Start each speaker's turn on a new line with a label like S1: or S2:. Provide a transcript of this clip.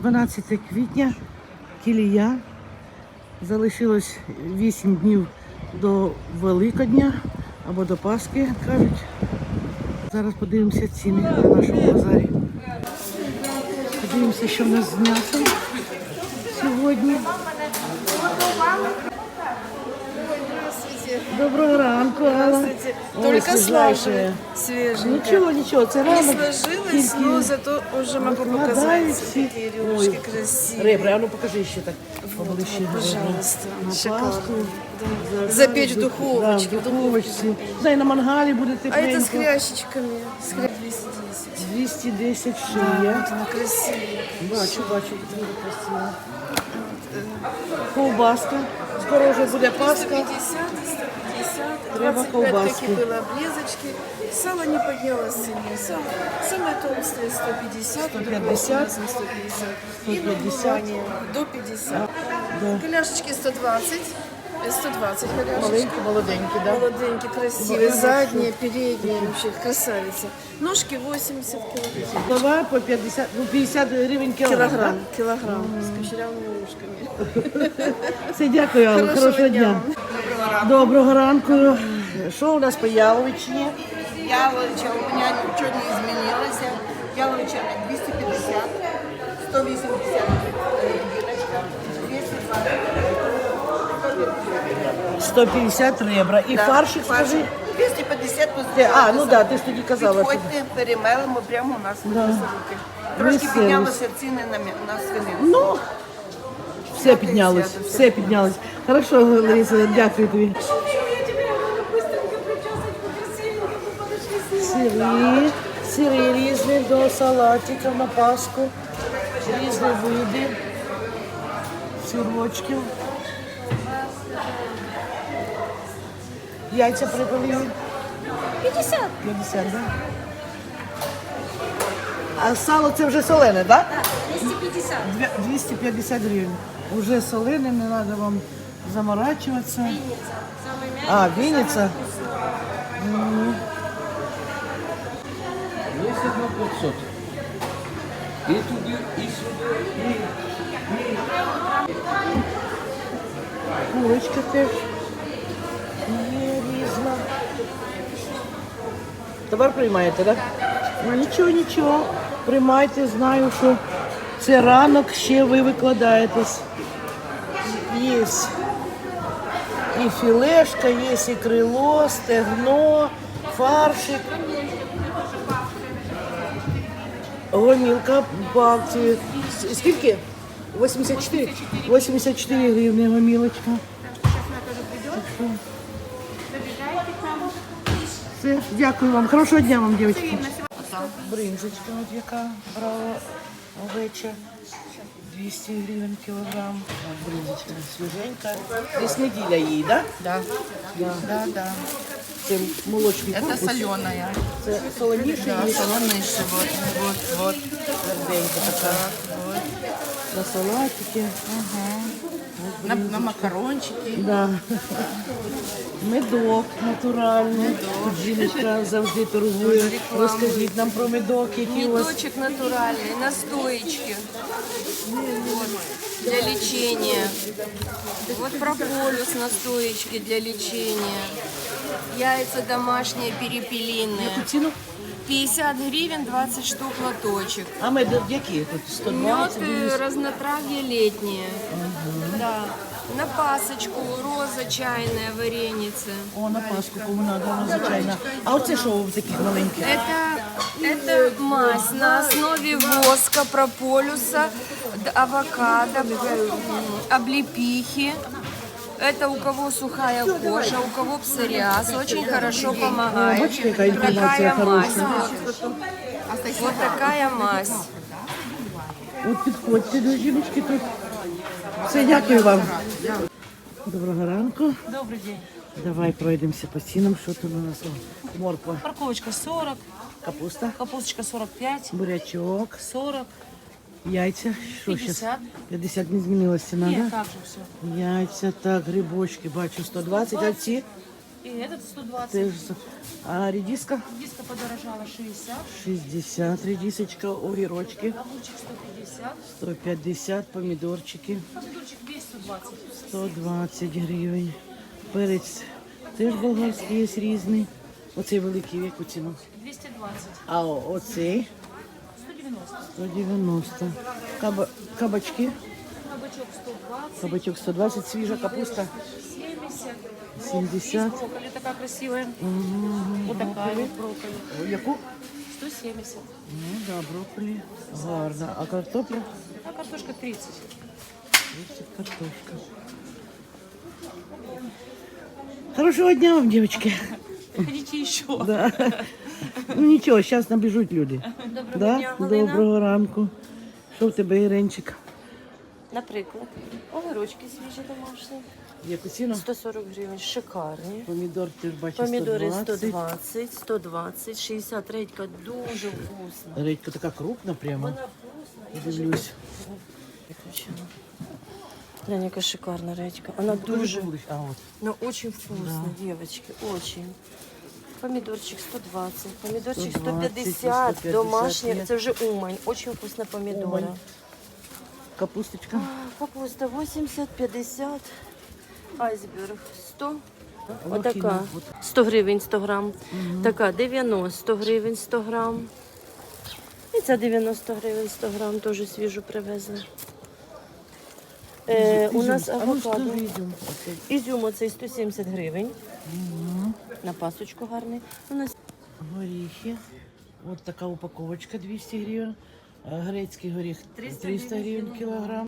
S1: 12 квітня, Кілія. Залишилось 8 днів до Великодня або до Пасхи, як кажуть. Зараз подивимося ціни на нашому базарі. Подивимося, що в нас з м'ясом сьогодні. Доброго ранку, Алла.
S2: Здравствуйте.
S1: Ой,
S2: Только
S1: свіжайше.
S2: слаженная, свеженькая.
S1: Нічого, нічого, це
S2: Не
S1: рано.
S2: сложилось, но зато уже могу
S1: Викладають
S2: показать.
S1: всі.
S2: Какие ребрышки
S1: Ой,
S2: красивые.
S1: Ребра, а ну покажи ще так. поближче.
S2: Пожалуйста,
S1: На
S2: шикарно.
S1: Пасху.
S2: Да. Запечь в
S1: Да,
S2: духовочке.
S1: в духовочці. Знаю, на мангалі буде
S2: А это с
S1: тепленько.
S2: хрящичками. С хря- 210.
S1: 210
S2: Вот
S1: шия.
S2: она красивая.
S1: Бачу, бачу, дуже красиво. Ковбаска. Скоро вже буде Пасха.
S2: 150, 150,
S1: Треба
S2: 25
S1: колбаски.
S2: таки было облезочки. Сало не поднялось в цене. Сало, самое толстое 150,
S1: 150,
S2: 150.
S1: 150.
S2: И до 50.
S1: Да.
S2: Коляшечки 120. э, 120 коляшечки.
S1: Маленькі, молоденькі, да?
S2: Молоденькие, красивые, задние, передние, вообще красавица. Ножки 80 килограмм.
S1: Давай по 50, ну 50 гривень кілограм.
S2: Килограмм,
S1: да?
S2: килограмм, с кучерявыми ушками.
S1: Все, дякую, Алла.
S2: Хорошого
S1: Хорошого
S2: дня
S1: дня.
S2: вам.
S1: Доброго ранку. Що у нас по Яловичині?
S3: Яловича у меня ничего не изменилось. Яловича 250,
S1: 150 ребра. І фаршик, скажи.
S3: 250 тут
S1: А, ну да, ти ж тоді казала.
S3: Підходьте, перемелимо прямо у нас
S1: Да.
S3: руки. Трошки
S1: Веселість.
S3: піднялися ціни на, м'я- на свинину.
S1: Ну, все піднялось, все піднялось. Хорошо, Лариса, дякую тобі. Сири, сири різні до салатиків на Пасху, різні види сирочків. Яйця припали. 50. 50, так? Да? А сало це вже солене, так? Да?
S4: 250.
S1: Две- 250 гривен. Уже соленым, не надо вам заморачиваться.
S4: Самый мягкий.
S1: А, Винница?
S5: Есть одно 500. И туди, и сюди.
S1: Курочка теж. Товар приймаєте, так? Ну нічого, нічого. Приймайте, знаю, що це ранок, ще ви викладаєтесь. Є і філешка, є і крило, стегно, фаршик. Гомілка. С- Скільки? 84? 84 гривні гомілочка. Все, дякую вам. Хорошого дня вам, дівчатки. Бринзочка, от яка брала овеча. 200 гривень кілограм. От бринзочка свіженька. Десь неділя їй, так?
S3: Да.
S1: Да?
S3: Да, да.
S1: Це молочний
S3: Это
S1: корпус.
S3: соленая.
S1: Це солоніше
S3: Да,
S1: є.
S3: солоныша. Вот, вот, вот.
S1: Тверденька така.
S3: вот.
S1: На салатики.
S3: На, на макарончики.
S1: Да. Медок натуральний. Жіночка завжди торгує. Розкажіть нам про медок, який у вас.
S4: Медочек натуральный, настоечки. Вот, для лечения. Вот прополис настоечки для лечения. Яйца домашние перепелиные.
S1: Яку ціну?
S4: 50 гривен, 20 штук лоточек.
S1: А мед які тут?
S4: Мед
S1: 120?
S4: э, разнотравье летнее. Да. На пасочку роза чайная, вареница.
S1: О, на Пасху кому надо, звичайно. А оце що в таких маленьких?
S4: Это, это мазь на основе воска, прополюса, д- авокадо, м, облепихи. Это у кого сухая кожа, у кого псориаз, очень хорошо помогает.
S1: Бачите, яка інформація
S4: Такая мазь.
S1: хороша.
S4: Вот. Вот такая мазь.
S1: От підходьте до жіночки тут. Все, дякую вам. Доброго ранку.
S6: Добрый день.
S1: Давай пройдемося по цінам. Що тут у нас? О, Морква,
S6: Морковочка 40,
S1: капуста,
S6: капусточка 45,
S1: бурячок,
S6: 40.
S1: яйця. Що
S6: 50.
S1: зараз? 50 не змінилася ціна,
S6: Нет,
S1: да?
S6: так же все.
S1: Яйця, так, грибочки, бачу 120, а ці
S6: И этот 120.
S1: Теж. А редиска?
S6: Диска подорожала 60.
S1: 60 редисочка, огірочки.
S6: Огурчик 150.
S1: 150, помідорчики.
S6: Помидорчик весь 120.
S1: 120 гривень. Перець теж болгарський є різний. Оцей великий в яку ціну.
S6: 220.
S1: А о- оцей
S6: 190.
S1: 190. Каба, кабачки.
S6: Кабачок 120.
S1: Кабачок 120, свіжа капуста
S6: 70.
S1: 70.
S6: Есть брокколи такая красивая. Вот такая брокколи.
S1: О, Яку?
S6: 170.
S1: Ну да, брокколі. Гарна. А картопля?
S6: А картошка 30.
S1: 30 картошка. Хорошего дня вам, девочки.
S6: Приходите еще.
S1: Да. Ну нічого, зараз набіжуть люди.
S4: Доброго
S1: Да?
S4: дня, Галина.
S1: Доброго ранку. Що в тебе, Іренчик?
S4: Наприклад, огірочки свіжі домашні.
S1: Яку ціну?
S4: 140 гривень, шикарні.
S1: Помідор ти ж бачиш
S4: Помідори
S1: 120.
S4: 120, 120, 60 редька дуже вкусна.
S1: Редька така крупна прямо.
S4: Вона вкусна.
S1: Дивлюсь.
S4: Виключила. Яка шикарна редька. Вона дуже.
S1: А от.
S4: но очень вкусная, девочки, очень. Помидорчик 120, помидорчик 150,
S1: 150
S4: домашний,
S1: є.
S4: це вже умань, очень вкусна помидора.
S1: Умань. Капусточка.
S4: Капуста 80, 50, айсберг 100.
S1: Лохина.
S4: Отака 100 гривень 100 грам. Така 90 гривень 100 грам. І ця 90 гривень 100 грам, теж свіжу привезли. Е, у нас
S1: ну,
S4: авокадо.
S1: ізюм. Оцей.
S4: Ізюм оцей 170 гривень. На пасочку гарний. У нас
S1: Горіхи. Ось така упаковочка 200 гривень. Грецький горіх 300 гривень кілограм.